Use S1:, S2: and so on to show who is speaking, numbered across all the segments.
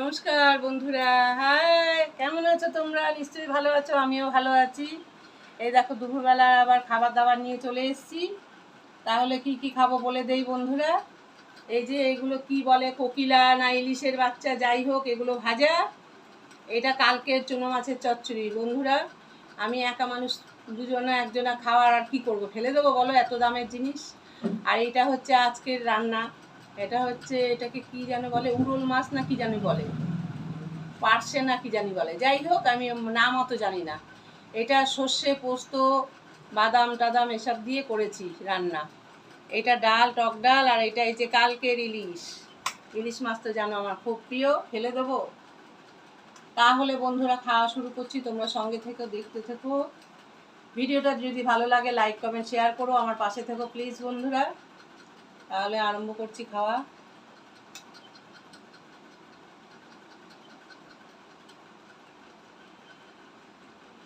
S1: নমস্কার বন্ধুরা। হাই, কেমন আছো তোমরা? নিশ্চয়ই ভালো আছো, আমিও ভালো আছি। এই দেখো, দুপুরবেলা আবার খাবার দাবার নিয়ে চলে এসেছি। তাহলে কি কি খাব বলে দেই বন্ধুরা? এই যে এগুলো কি বলে, কোকিলা না ইলিশের বাচ্চা, যাই হোক, এগুলো ভাজা। এটা কালকের চুনো মাছের চচ্চড়ি। বন্ধুরা, আমি একা মানুষ, দুজনা, একজনা খাওয়ার আর কি করব? ফেলে দেবো বলো এত দামের জিনিস? আর এটা হচ্ছে আজকের রান্না। এটা হচ্ছে, এটাকে কি জানো বলে উড়োল মাছ না কি জানি বলে? পার্সে না কি জানি বলে? যাই হোক, আমি নাম অত জানি না। এটা সর্ষে, পোস্ত, বাদাম টাদাম এসব দিয়ে করেছি রান্না। এটা ডাল, টক ডাল, আর এটা এই যে কালকের ইলিশ। ইলিশ মাছ তো জানো আমার খুব প্রিয়, ফেলে দেবো? তাহলে বন্ধুরা, খাওয়া শুরু করছি, তোমরা সঙ্গে থেকে, দেখতে থেকো। ভিডিওটা যদি ভালো লাগে, লাইক, কমেন্ট, শেয়ার করো। আমার পাশে থেকো, প্লিজ বন্ধুরা। তাহলে আরম্ভ করছি খাওয়া।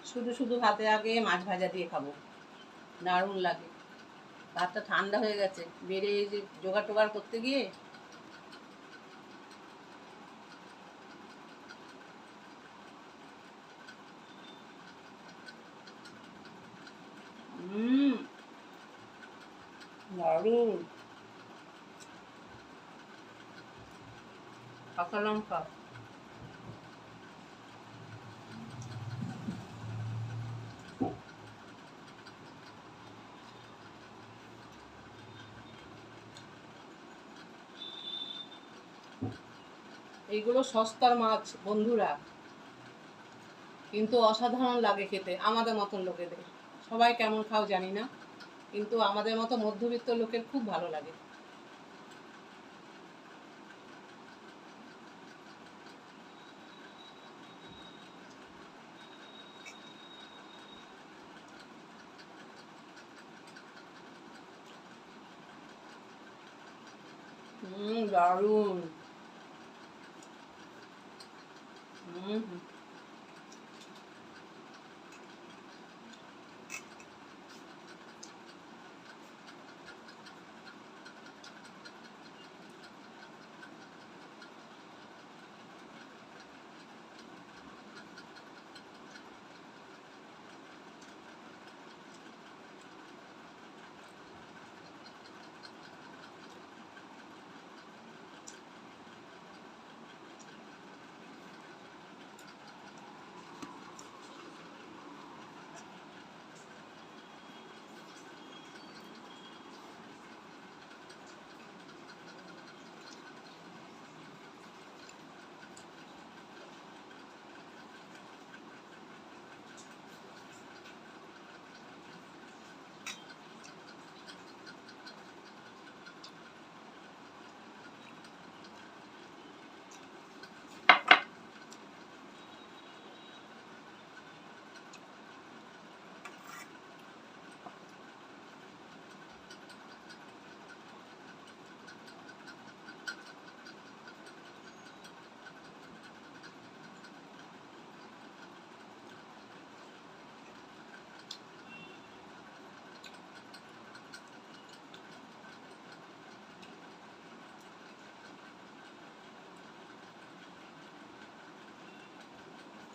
S1: শুধু শুধু ভাতে আগে মাছ ভাজা দিয়ে খাব। দারুণ লাগে। ভাতটা ঠান্ডা হয়ে গেছে। বেড়ে যে জোগাড় টোগাড় করতে গিয়ে দারুণ। কাঁচা লঙ্কা। এইগুলো সস্তার মাছ, বন্ধুরা। কিন্তু অসাধারণ লাগে খেতে, আমাদের মতন লোকেদের। সবাই কেমন খাও জানি না, কিন্তু আমাদের মতো মধ্যবিত্ত লোকের খুব ভালো লাগে। দারুণ হুম হুম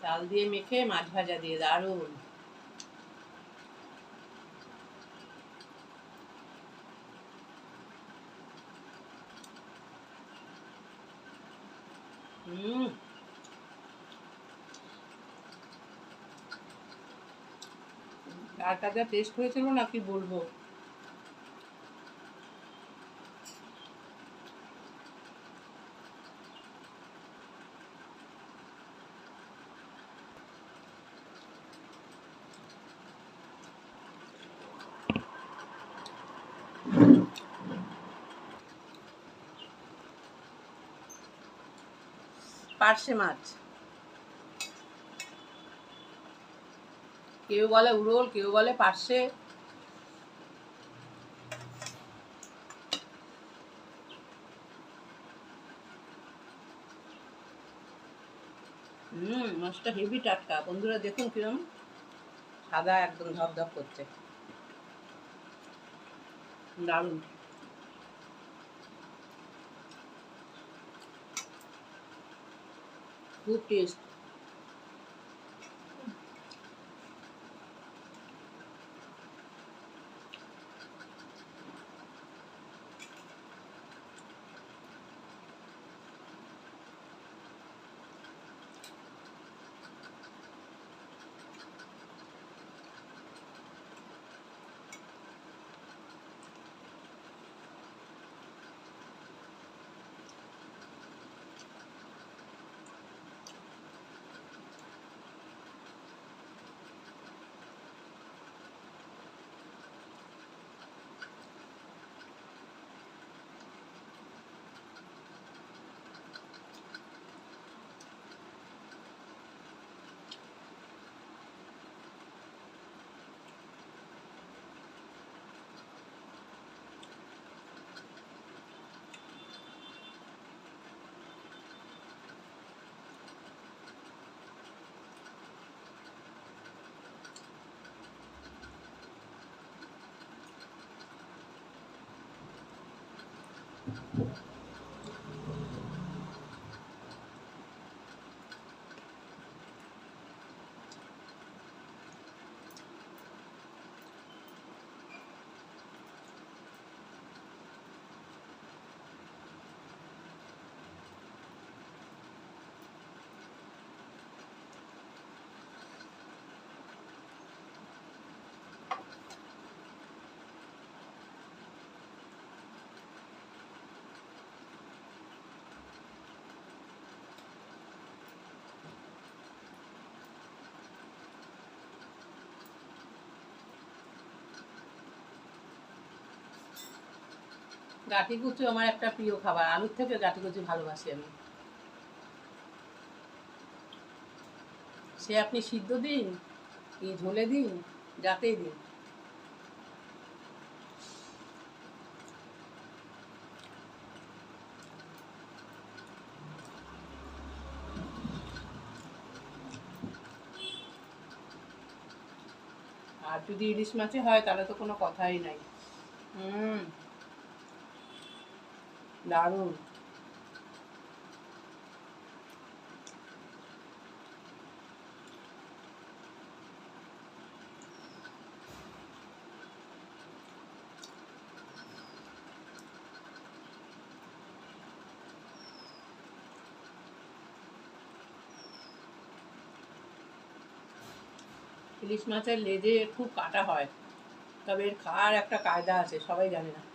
S1: চাল দিয়ে মেখে মাছ ভাজা দিয়ে হুম ডালটা যা টেস্ট হয়েছিল না কি বলব? পার্শে মাছ। কেউ বলে উড়োল কেউ বলে পার্শে। হুম, মাছটা হেভি টাটকা। বন্ধুরা দেখুন কিরম সাদা একদম ধপ ধপ করছে। দারুণ খুব টেস্ট গাঠি কুচু আমার একটা প্রিয় খাবার। আলুর থেকে গাঠি কুচু ভালোবাসি আমি। সে আপনি সিদ্ধ দিন, কি ঝোলে দিন, যাতেই দিন। আর যদি ইলিশ মাছে হয়, তাহলে তো কোনো কথাই নাই। হুম। দারুণ ইলিশ মাছের লেজে খুব কাটা হয়। তবে এর খাওয়ার একটা কায়দা আছে, সবাই জানে না।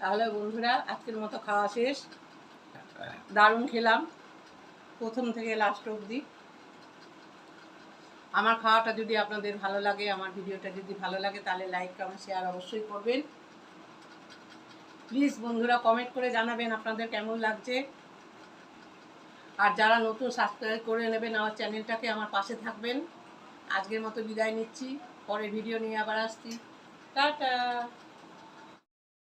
S1: তাহলে বন্ধুরা, আজকের মতো খাওয়া শেষ। দারুণ খেলাম, প্রথম থেকে লাস্ট অবধি। আমার খাওয়াটা যদি আপনাদের ভালো লাগে, আমার ভিডিওটা যদি ভালো লাগে, তাহলে লাইক কমেন্ট শেয়ার অবশ্যই করবেন। প্লিজ বন্ধুরা কমেন্ট করে জানাবেন আপনাদের কেমন লাগছে। আর যারা নতুন সাবস্ক্রাইব করে নেবেন আমার চ্যানেলটাকে আমার পাশে থাকবেন। আজকের মতো বিদায় নিচ্ছি। পরে ভিডিও নিয়ে আবার আসছি। টাটা!